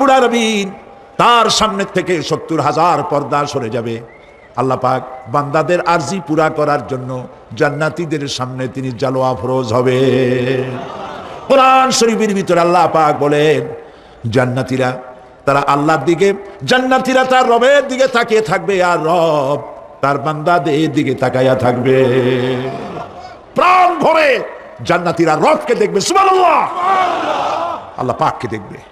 আলামিন তার সামনে থেকে সত্তর হাজার পর্দা সরে যাবে। আল্লাহ পাক বান্দাদের আর্জি পুরা করার জন্য জান্নাতীদের সামনে তিনি জালোয়া ফরোজ হবে। কোরআন শরীফের ভিতরে আল্লাহ পাক বলেন, জান্নাতীরা, তারা আল্লাহর দিকে, জান্নাতীরা তার রবের দিকে তাকিয়ে থাকবে আর রব তার বান্দাদের দিকে তাকাইয়া থাকবে। প্রাণ ভরে জান্নাতীরা রবকে দেখবে, সুবহানাল্লাহ। আল্লাহ পাককে দেখবে।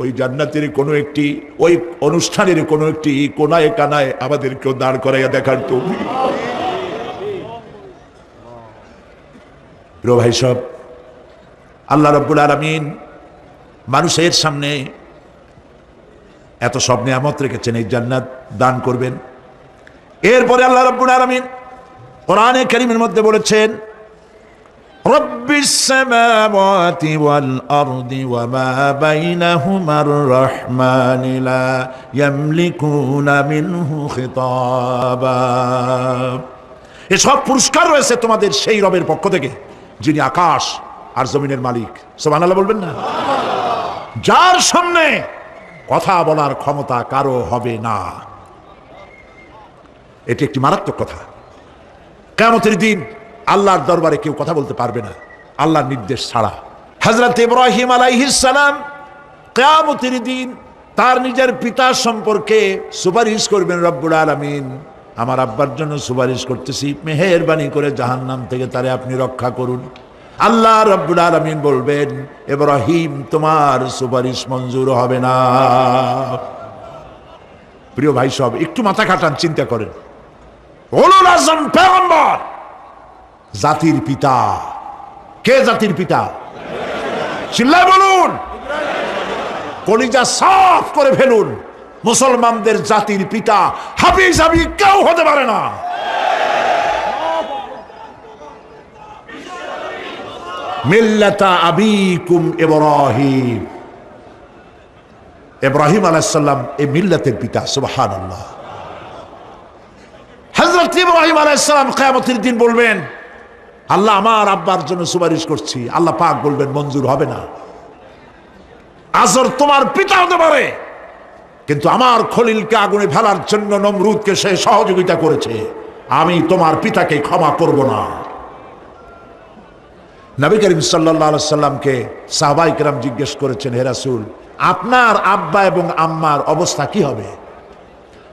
ওই জান্নাতের কোনো একটি, ওই অনুষ্ঠানের কোনো একটি কোনায় কানায় আমাদেরকেও দাঁড় করাইয়া দেখার তো। ভাই সব আল্লাহ রব্বুল আলমিন মানুষের সামনে এত সব নিয়ামত রেখেছেন, এই জান্নাত দান করবেন। এরপরে আল্লাহ রব্বুল আলমিন কোরআনে করিমের মধ্যে বলেছেন رب السماوات والأرض وما بينهما الرحمن لا يملكون منه خطابا এসব পুরস্কার রয়েছে তোমাদের সেই রবের পক্ষ থেকে যিনি আকাশ আর জমিনের মালিক সোবানাল্লাহ বলবেন না যার সামনে কথা বলার ক্ষমতা কারো হবে না এটি একটি মারাত্মক কথা কেমতের দিন আল্লাহর দরবারে কেউ কথা বলতে পারবে না। আল্লাহর নির্দেশ ছাড়া। হজরত ইব্রাহিম আলাইহিসালাম কেয়ামতের দিন তার নিজের পিতা সম্পর্কে সুপারিশ করবেন, রব্বুল আলমিন, আমার আব্বার জন্য সুপারিশ করতেছি। মেহেরবানি করে জাহান্নাম থেকে তারে আপনি রক্ষা করুন। আল্লাহ রব্বুল আলমিন বলবেন, ইব্রাহিম, তোমার সুপারিশ মঞ্জুর হবে না। প্রিয় ভাই সব, একটু মাথা খাটান, চিন্তা করেন। ওলুল আজম, পেগম্বর! জাতির পিতা। কে জাতির পিতা? চিল্লায় বলুন। কলিজা সাফ করে ফেলুন। মুসলমানদের জাতির পিতা হাফিজ হাবি কেউ হতে পারে না। মিল্লাতা আবিকুম ইব্রাহিম। ইব্রাহিম আলাইসাল্লাম এই মিল্লাতের পিতা, সুবহানাল্লাহ। হযরত ইব্রাহিম আলাইসাল্লাম কিয়ামতের দিন বলবেন আল্লাহ আমার আব্বার জন্য সুপারিশ করছি। আল্লাহ পাক বলবেন, মঞ্জুর হবে না। আজর তোমার পিতা হতে পারে, কিন্তু আমার খলিলকে আগুনে ফেলার জন্য নমরুদকে সে সহযোগিতা করেছে। আমি তোমার পিতাকে ক্ষমা করব না। নবী করিম সাল্লাহ সাল্লামকে সাহবাই কেরাম জিজ্ঞেস করেছেন হেরাসুল আপনার আব্বা এবং আম্মার অবস্থা কি হবে?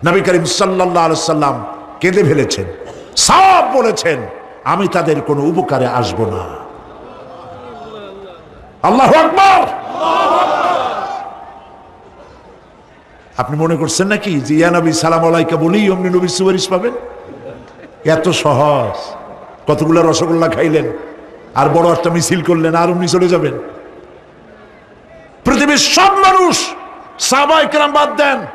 নবী করিম সাল্লাহ সাল্লাম কেঁদে ফেলেছেন সব বলেছেন আমি তাদের কোনো উপকারে আসব না। আল্লাহ আকবর! আপনি মনে করছেন নাকি যে, ইয়া নবী, সালাম আলাইকা বলেই অমনি নবীর সুপারিশ পাবেন? এত সহজ। কতগুলো রসগোল্লা খাইলেন, আর বড় একটা মিছিল করলেন, আর অমনি চলে যাবেন। পৃথিবীর সব মানুষ সাবাই বাদ দেন।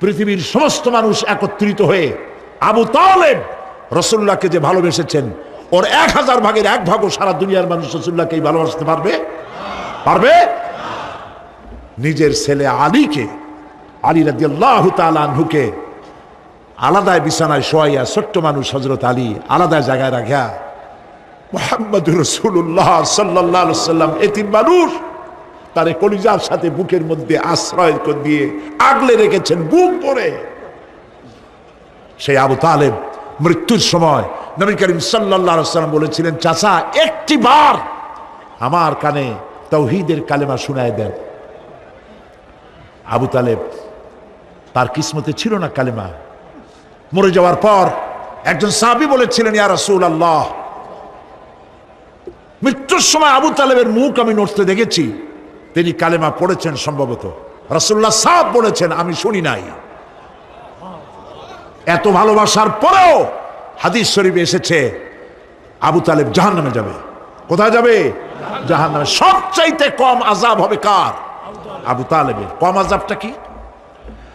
পৃথিবীর সমস্ত মানুষ একত্রিত হয়ে আবু তালেব রসুল্লাহকে যে ভালোবেসেছেন, ওর এক হাজার ভাগের এক ভাগও সারা দুনিয়ার মানুষ রসুল্লাহকেই ভালোবাসতে পারবে? পারবে? নিজের ছেলে আলীকে, আলী রাদিয়াল্লাহ তালুকে আলাদায় বিছানায় শোয়াইয়া ছোট্ট মানুষ হজরত আলী আলাদা জায়গায় রাখা মোহাম্মদ রসুল্লাহ সাল্লাহ সাল্লাম এতিম মানুষ, তারে কলিজার সাথে বুকের মধ্যে আশ্রয় দিয়ে আগলে রেখেছেন, বুক পরে সেই আবু তালেব মৃত্যুর সময় নবী করিম সাল্লাম বলেছিলেন, চাচা, একটি বার আমার কানে তৌহিদের কালেমা শুনায় দেন। আবু তালেব, তার কিসমতে ছিল না কালেমা। মরে যাওয়ার পর একজন সাহাবি বলেছিলেন, ইয়া রাসূল আল্লাহ মৃত্যুর সময় আবু তালেবের মুখ আমি নড়তে দেখেছি। তিনি কালেমা পড়েছেন সম্ভবত। রসুল্লাহ সাহেব বলেছেন, আমি শুনি নাই। এত ভালোবাসার পরেও হাদিস শরীফে এসেছে, আবু তালেব জাহান নামে যাবে। কোথায় যাবে? জাহান নামে সবচাইতে কম আজাব হবে কার? আবু তালেবের। কম আজাবটা কি?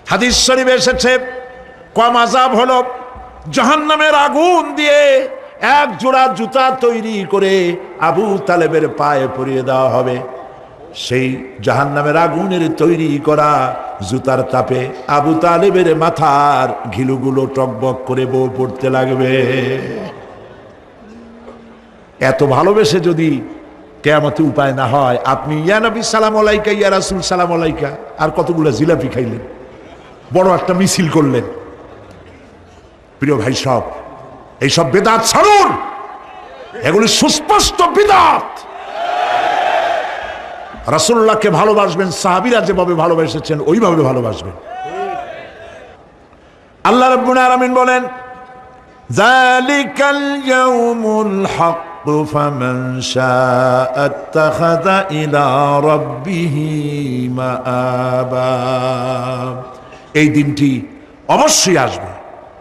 হাদিস শরীফ এসেছে, কম আজাব হলো জাহান্নামের আগুন দিয়ে এক জোড়া জুতা তৈরি করে আবু তালেবের পায়ে পরিয়ে দেওয়া হবে। সেই জাহান্নামের আগুনের তৈরি করা জুতার তাপে আবু তালেবের মাথার ঘিলুগুলো টকবক করে বউ পড়তে লাগবে। এত ভালোবেসে যদি কেয়ামতে উপায় না হয়, আপনি ইয়া নবী সালাম আলাইকা, ইয়া রাসুল সালাম আলাইকা, আর কতগুলো জিলাপি খাইলেন, বড় একটা মিছিল করলেন। প্রিয় ভাই সব, এইসব বেদাত ছাড়ুন, এগুলি সুস্পষ্ট বিদাত। রাসুল্লাহকে ভালোবাসবেন সাহাবিরা যেভাবে ভালোবেসেছেন ওইভাবে ভালোবাসবেন আল্লাহ রব্বুল আলামিন বলেন জালিকাল ইয়াউমুল হক فمن شاء اتخذ إلى ربه مآبا এই দিনটি অবশ্যই আসবে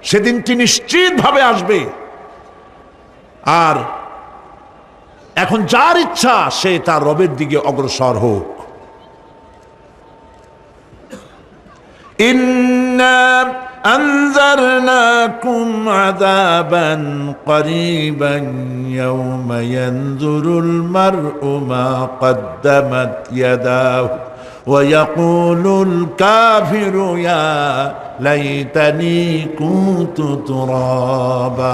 সেদিনটি নিশ্চিতভাবে আসবে আর এখন যার ইচ্ছা সে তার রবের দিকে অগ্রসর হোক إنا أنذرناكم عذابا قريبا يوم ينظر المرء ما قدمت يداه ويقول الكافر يا ليتني كنت ترابا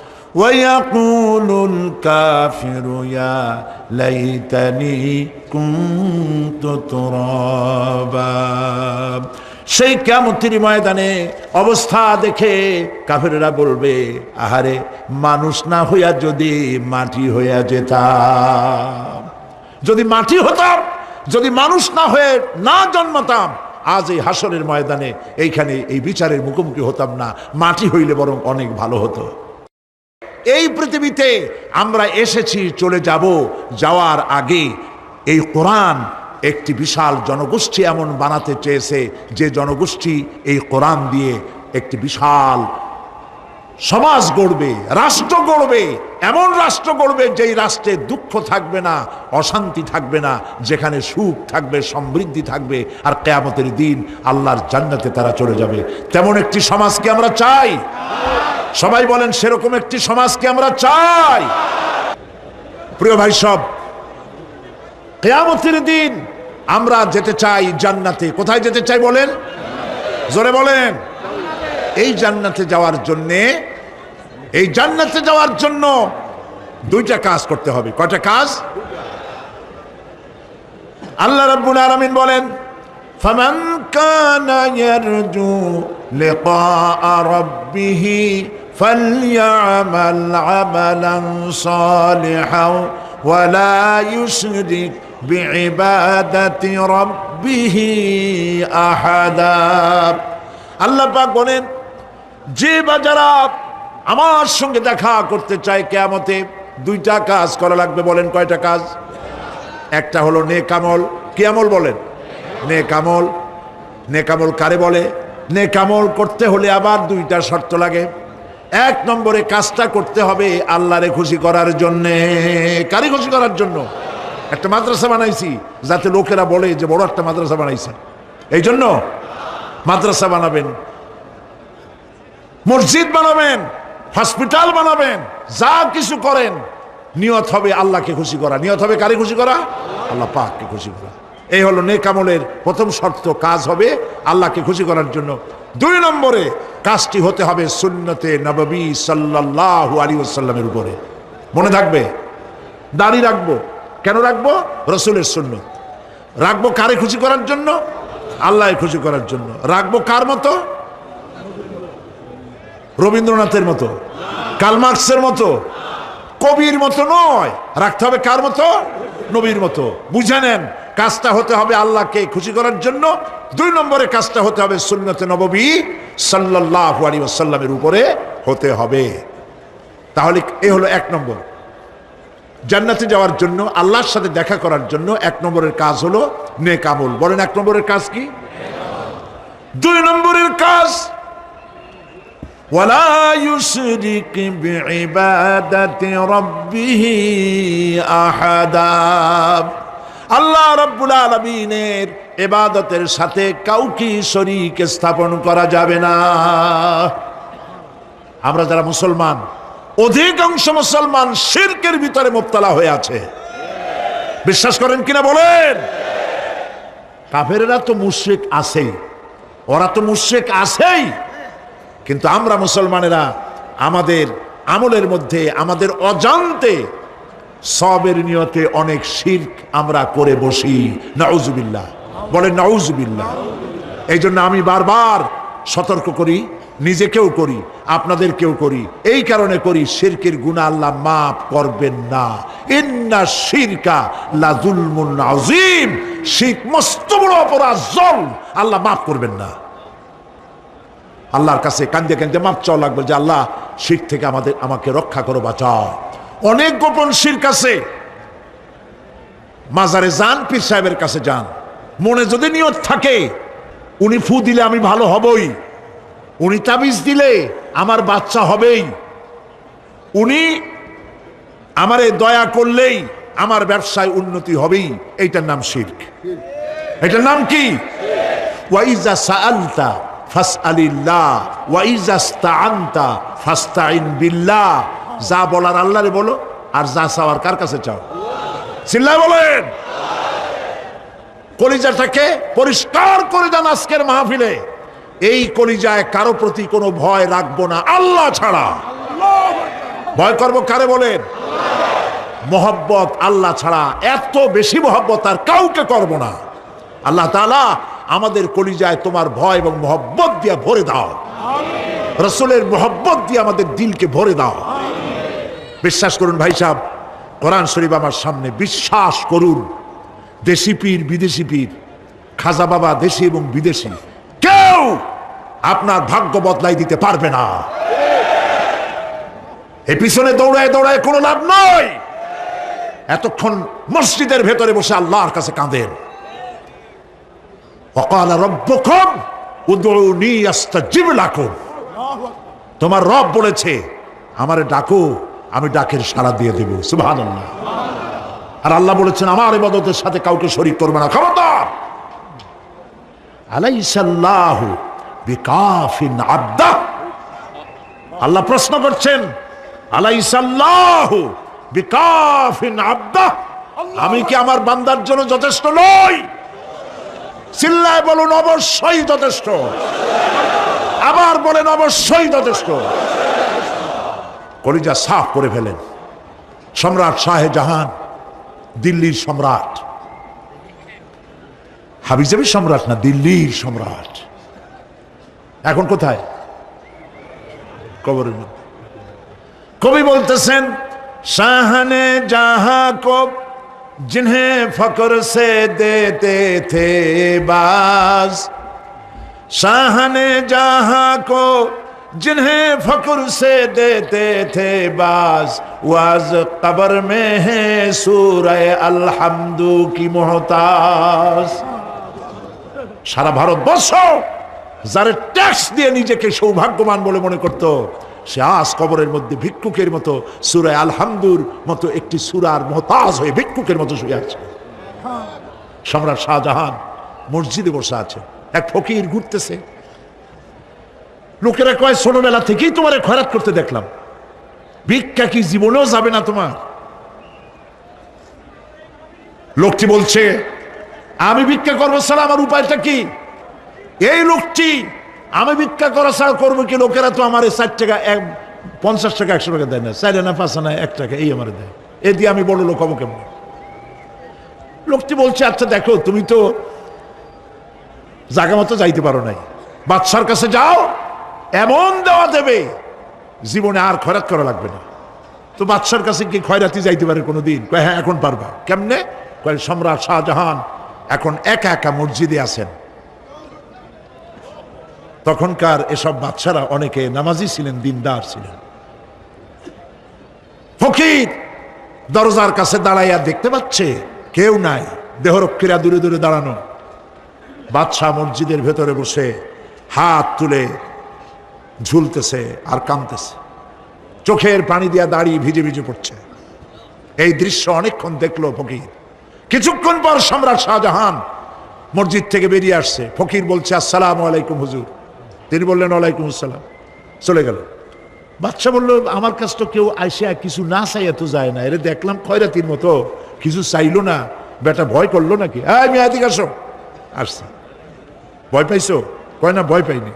ويقول الكافر يا ليتني كنت ترابا সেই কেমতির ময়দানে অবস্থা দেখে কাফেরেরা বলবে আহারে মানুষ না হইয়া যদি মাটি হইয়া যেতাম যদি মাটি হতাম যদি মানুষ না হয়ে না জন্মতাম আজ এই হাসরের ময়দানে এইখানে এই বিচারের মুখোমুখি হতাম না মাটি হইলে বরং অনেক ভালো হতো এই পৃথিবীতে আমরা এসেছি, চলে যাব যাওয়ার আগে এই কোরআন একটি বিশাল জনগোষ্ঠী এমন বানাতে চেয়েছে যে জনগোষ্ঠী এই কোরআন দিয়ে একটি বিশাল সমাজ গড়বে, রাষ্ট্র গড়বে, এমন রাষ্ট্র গড়বে যেই রাষ্ট্রে দুঃখ থাকবে না, অশান্তি থাকবে না, যেখানে সুখ থাকবে, সমৃদ্ধি থাকবে আর কেয়ামতের দিন আল্লাহর জান্নাতে তারা চলে যাবে। তেমন একটি সমাজকে আমরা চাই? সবাই বলেন, সেরকম একটি সমাজকে আমরা চাই? প্রিয় ভাই সব, কেয়ামতির দিন আমরা যেতে চাই জান্নাতে। কোথায় যেতে চাই বলেন? জোরে বলেন। এই জান্নাতে যাওয়ার জন্যে, এই জান্নাতে যাওয়ার জন্য দুইটা কাজ করতে হবে। কয়টা কাজ? আল্লাহ রব্বুল আলামিন বলেন, ফামান কানা ইয়ারজু লিকা রাব্বিহি فليعمل عملا صالحا ولا يشرك بعبادة ربه أحدا আল্লাহ পাক বলেন যে বা যারা আমার সঙ্গে দেখা করতে চায় কেয়ামতে দুইটা কাজ করা লাগবে বলেন কয়টা কাজ একটা হলো নেকামল কি আমল বলেন নেকামল নেকামল কারে বলে নেকামল করতে হলে আবার দুইটা শর্ত লাগে এক নম্বরে কাজটা করতে হবে আল্লাহরে খুশি করার জন্যে। কারে খুশি করার জন্য? একটা মাদ্রাসা বানাইছি, যাতে লোকেরা বলে যে বড় একটা মাদ্রাসা বানাইছে এই জন্য মাদ্রাসা বানাবেন, মসজিদ বানাবেন, হসপিটাল বানাবেন, যা কিছু করেন, নিয়ত হবে আল্লাহকে খুশি করা। নিয়ত হবে কারে খুশি করা? আল্লাহ পাককে খুশি করা। এই হলো নেকামলের প্রথম শর্ত, কাজ হবে আল্লাহকে খুশি করার জন্য। দুই নম্বরে কাজটি হতে হবে সুন্নতে নববী সাল্লাল্লাহু আলী সাল্লামের উপরে। মনে থাকবে? দাড়ি রাখব। কেন রাখব? রসুলের সুন্নত। রাখব কারে খুশি করার জন্য? আল্লাহ খুশি করার জন্য। রাখব কার মতো? রবীন্দ্রনাথের মতো। কালমার্কসের মতো। কবির মতো নয়। রাখতে হবে কার মতো? নবীর মতো। বুঝে নেন। কাজটা হতে হবে আল্লাহকে খুশি করার জন্য দুই নম্বরে কাজটা হতে হবে সুন্নতে নববী সাল্লাহ আলী ওয়াসাল্লামের উপরে হতে হবে তাহলে এ হলো এক নম্বর জান্নাতে যাওয়ার জন্য আল্লাহর সাথে দেখা করার জন্য এক নম্বরের কাজ হলো নেক আমল বলেন এক নম্বরের কাজ কি দুই নম্বরের কাজ ولا يشرك بعبادة ربه أحدا আল্লাহ রব্বুল আলমিনের এবাদতের সাথে কাউকে শরিক স্থাপন করা যাবে না। আমরা যারা মুসলমান, অধিকাংশ মুসলমান শিরকের ভিতরে মুক্তলা হয়ে আছে। বিশ্বাস করেন কিনা বলেন? কাফেরেরা তো মুশ্রিক আছেই, ওরা তো মুশ্রিক আছেই। কিন্তু আমরা মুসলমানেরা আমাদের আমলের মধ্যে, আমাদের অজান্তে সবের নিয়তে অনেক শির্ক আমরা করে বসি। নাউজুবিল্লাহ। বলে নাউজুবিল্লাহ। এই জন্য আমি বারবার সতর্ক করি, নিজেকেও করি, আপনাদেরকেও করি। এই কারণে করি, শিরকের গুণা আল্লাহ মাফ করবেন না। ইন্না শিরকা লাজুলমুন আজিম শিরক মস্ত বড় অপরাধ জল আল্লাহ মাফ করবেন না। আল্লাহর কাছে কান্দে কান্দে মাপ চাও লাগবে যে, আল্লাহ শির থেকে আমাদের, আমাকে রক্ষা করো, বাঁচাও। অনেক গোপন শির কাছে মাজারে যান, পীর সাহেবের কাছে যান। মনে যদি নিয়ত থাকে, উনি ফু দিলে আমি ভালো হবই। উনি তাবিজ দিলে আমার বাচ্চা হবেই। উনি আমারে দয়া করলেই আমার ব্যবসায় উন্নতি হবেই। এইটার নাম শির্ক। এটার নাম কি? ওয়াইজা সাআলতা ফাসআলিল্লাহ ওয়াইজা ইসতাআনতা ফাস্তাইন বিল্লাহ। যা বলার আল্লাহরে বলো, আর যা চাওয়ার কার কাছে চাও? চিল্লায় বলেন। কলিজাটাকে পরিষ্কার করে দেন আজকের মাহফিলে। এই কলিজায় কারও প্রতি কোনো ভয় রাখব না, আল্লাহ ছাড়া। ভয় করব কারে বলেন? মোহব্বত আল্লাহ ছাড়া, এত বেশি মোহব্বত আর কাউকে করব না। আল্লাহ তাআলা আমাদের কলিজায় তোমার ভয় এবং মোহব্বত দিয়ে ভরে দাও। রসুলের মোহব্বত দিয়ে আমাদের দিলকে ভরে দাও। বিশ্বাস করুন ভাই সাহেব, কোরআন শরীফ আমার সামনে, বিশ্বাস করুন। দেশি পীর, বিদেশি পীর, খাজা বাবা দেশি এবং বিদেশি, কেউ আপনার ভাগ্য বদলাই দিতে পারবে না। এ পিছনে দৌড়ায় দৌড়ায় কোনো লাভ নয়। এতক্ষণ মসজিদের ভেতরে বসে আল্লাহর কাছে কাঁদেন। অকাল রব্যক্ষম তোমার রব বলেছে, আমারে ডাকো। আমি ডাকের সাড়া দিয়ে দেব সুবহানাল্লাহ। আর আল্লাহ বলেছেন আমার ইবাদতের সাথে কাউকে শরীক করবে না। খবরদার! আলাইসাল্লাহু বিকাফিন আব্দা। আল্লাহ প্রশ্ন করছেন আলাইসাল্লাহু বিকাফিন আব্দা? আমি কি আমার বান্দার জন্য যথেষ্ট নই? চিল্লায় বলুন অবশ্যই যথেষ্ট। আবার বলেন অবশ্যই যথেষ্ট। কলিজা সাফ করে ফেলেন সম্রাট শাহজাহান দিল্লির সম্রাট হাবিজাবি সম্রাট না দিল্লির সম্রাট এখন কোথায় কবরের মধ্যে কবি বলতেছেন শাহনে জাহা কব जिन्हें फकर से देते थे बाज शाहन जहां को जिन्हें फकर से देते थे बाज वाज कबर में है सूरह अलहमदू की मोहताज সারা ভারতবর্ষ যারা ট্যাক্স দিয়ে নিজেকে সৌভাগ্যবান বলে মনে করত সে আজ কবরের মধ্যে ভিক্ষুকের মতো সুরায় আলহামদুর মতো একটি সুরার মহতাজ হয়ে ভিক্ষুকের মতো শুয়ে আছে সম্রাট শাহজাহান মসজিদে বসে আছে এক ফকির ঘুরতেছে লোকেরা কয় ছোটবেলা থেকেই তোমার খয়রাত করতে দেখলাম। ভিক্ষা কি জীবনেও যাবে না তোমার? লোকটি বলছে, আমি ভিক্ষা করব ছাড়া আমার উপায়টা কি? এই লোকটি, আমি ভিক্ষা করা ছাড়া করব কি? লোকেরা তো আমার ষাট টাকা, এক, পঞ্চাশ টাকা, একশো টাকা দেয় না। চার আনা পাঁচ আনা, এক টাকা, এই আমার দেয়। এ দিয়ে আমি বড় লোক হব কেমন? লোকটি বলছে আচ্ছা দেখো, তুমি তো জায়গা মতো যাইতে পারো নাই। বাদশার কাছে যাও এমন দেওয়া দেবে, জীবনে আর খয়রাত করা লাগবে না। তো বাদশার কাছে কি খয়রাতি যাইতে পারে কোনো দিন হ্যাঁ এখন পারবা। কেমনে? কয়, সম্রাট শাহজাহান এখন একা একা মসজিদে আছেন। তখনকার এসব বাচ্চারা অনেকে নামাজি ছিলেন, দিনদার ছিলেন। ফকির দরজার কাছে দাঁড়াইয়া দেখতে পাচ্ছে, কেউ নাই, দেহরক্ষীরা দূরে দূরে দাঁড়ানো। বাদশাহ মসজিদের ভেতরে বসে হাত তুলে ঝুলতেছে আর কাঁদতেছে চোখের পানি দিয়া দাঁড়িয়ে ভিজে ভিজে পড়ছে। এই দৃশ্য অনেকক্ষণ দেখল ফকির। কিছুক্ষণ পর সম্রাট শাহজাহান মসজিদ থেকে বেরিয়ে আসছে। ফকির বলছে, আসসালাম আলাইকুম হুজুর। তিনি বললেন, ওয়ালাইকুম আসসালাম। চলে গেল। বাচ্চা বলল, আমার কাছ তো কেউ আইসা কিছু না চাইয়া তো যায় না। এরে দেখলাম খয়রাতির মতো। কিছু চাইলো না। বেটা ভয় করল নাকি? হ্যাঁ আমি আদিক আসো। আসছি। ভয় পাইছো? কয় না, ভয় পাইনি।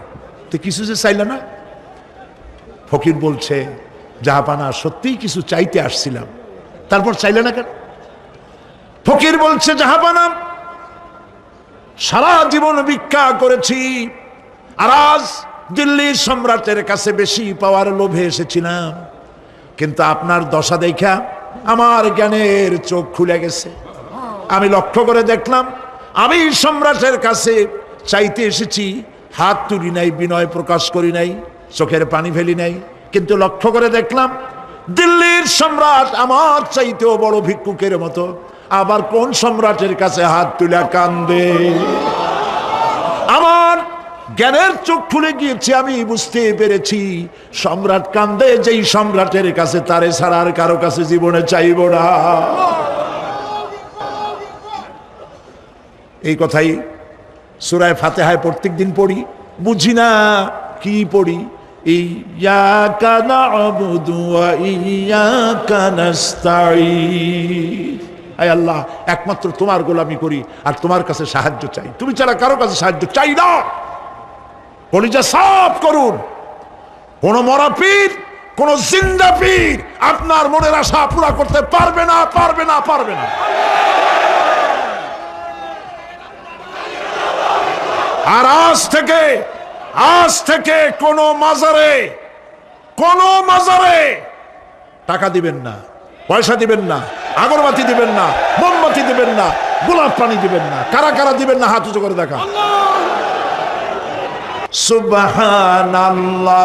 তো কিছু যে চাইলে না? ফকির বলছে, জাহাপানা, সত্যিই কিছু চাইতে আসছিলাম। তারপর চাইলে না কেন? ফকির বলছে, জাহাপানা, সারা জীবন ভিক্ষা করেছি, আর আজ দিল্লির সম্রাটের কাছে বেশি পাওয়ার লোভে এসেছিলাম। কিন্তু আপনার দশা দেখা আমার জ্ঞানের চোখ খুলে গেছে। আমি লক্ষ্য করে দেখলাম, আমি সম্রাটের কাছে চাইতে এসেছি, হাত তুলি নাই, বিনয় প্রকাশ করি নাই। চোখের পানি ফেলি নাই, কিন্তু লক্ষ্য করে দেখলাম, দিল্লির সম্রাট আমার চাইতেও বড় ভিক্ষুকের মতো। আবার কোন সম্রাটের কাছে হাত তুলে কান্দে? আমার জ্ঞানের চোখ খুলে গিয়েছে, আমি বুঝতে পেরেছি, সম্রাট কান্দে, যেই সম্রাটের কাছে তারে ছাড়ার কারও কাছে জীবনে চাইব না। এই কথাই সুরায় ফাতেহায় প্রত্যেক দিন পড়ি, বুঝি না কি পড়ি। না'বুদু ওয়া ইয়াকা নাস্তাঈন আয় আল্লাহ, একমাত্র তোমার গোলামি করি আর তোমার কাছে সাহায্য চাই। তুমি ছাড়া কারও কাছে সাহায্য চাই না। কলিজা সাফ করুন। কোন মরা পীর, কোন জিন্দা পীর আপনার মনের আশা পুরা করতে পারবে না পারবে না পারবে না। আর আজ থেকে আজ থেকে কোন মাজারে কোন মাজারে টাকা দিবেন না পয়সা দিবেন না আগরবাতি দিবেন না মোমবাতি দিবেন না গোলাপ পানি দিবেন না কারা কারা দিবেন না হাত উঁচু করে দেখা। সুবহানাল্লাহ।